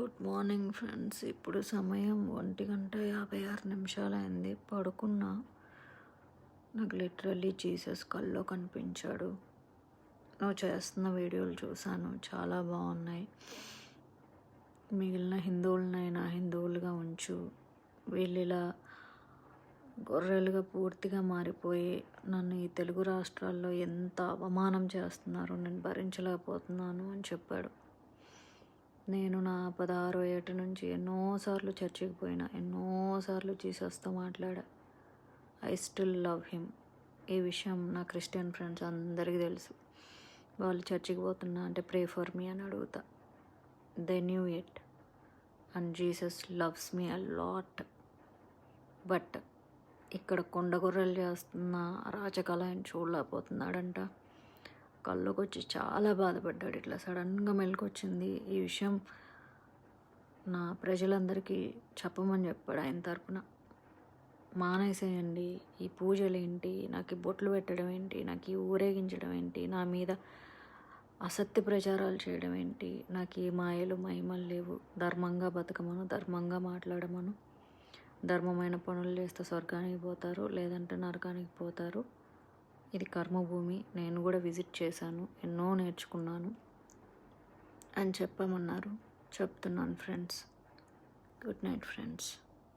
Good morning friends. ఇప్పుడు సమయం ఒంటి గంట యాభై ఆరు నిమిషాలు అయింది పడుకున్నా. నాకు లిటరల్లీ జీసస్ కల్లో కనిపించాడు. నువ్వు చేస్తున్న వీడియోలు చూశాను. చాలా బాగున్నాయి. మిగిలిన హిందువులనైనా హిందువులుగా ఉంచు. వీళ్ళు ఇలా గొర్రెలుగా పూర్తిగా మారిపోయి నన్ను ఈ తెలుగు రాష్ట్రాల్లో ఎంత అవమానం చేస్తున్నారో నేను భరించలేకపోతున్నాను అని చెప్పాడు. నేను నా పదహారో ఏట నుంచి ఎన్నోసార్లు చర్చికి పోయినా ఎన్నోసార్లు జీసస్తో మాట్లాడా. I still love him. ఈ విషయం నా క్రిస్టియన్ ఫ్రెండ్స్ అందరికీ తెలుసు. వాళ్ళు చర్చికి పోతున్నా అంటే ప్రే ఫర్ మీ అని అడుగుతా. They knew it. And Jesus loves me a lot. But ఇక్కడ కొండగొర్రెలు చేస్తున్న అరాచకాలు ఆయన చూడలేకపోతున్నాడంట. కళ్ళకు వచ్చి చాలా బాధపడ్డాడు. ఇట్లా సడన్గా మెలకొచ్చింది ఈ విషయం నా ప్రజలందరికీ చెప్పమని చెప్పాడు ఆయన తరపున. మానేసేయండి ఈ పూజలు ఏంటి నాకు ఈ బొట్లు పెట్టడం ఏంటి నాకు ఈ ఊరేగించడం ఏంటి నా మీద అసత్య ప్రచారాలు చేయడం ఏంటి నాకు ఈ మాయలు మహిమలు లేవు. ధర్మంగా బతకమను ధర్మంగా మాట్లాడమను. ధర్మమైన పనులు చేస్తే స్వర్గానికి పోతారు లేదంటే నరకానికి పోతారు. ఇది కర్మభూమి. నేను కూడా విజిట్ చేశాను. ఎన్నో నేర్చుకున్నాను అని చెప్పమన్నారు. చెప్తున్నాను ఫ్రెండ్స్. Good night friends.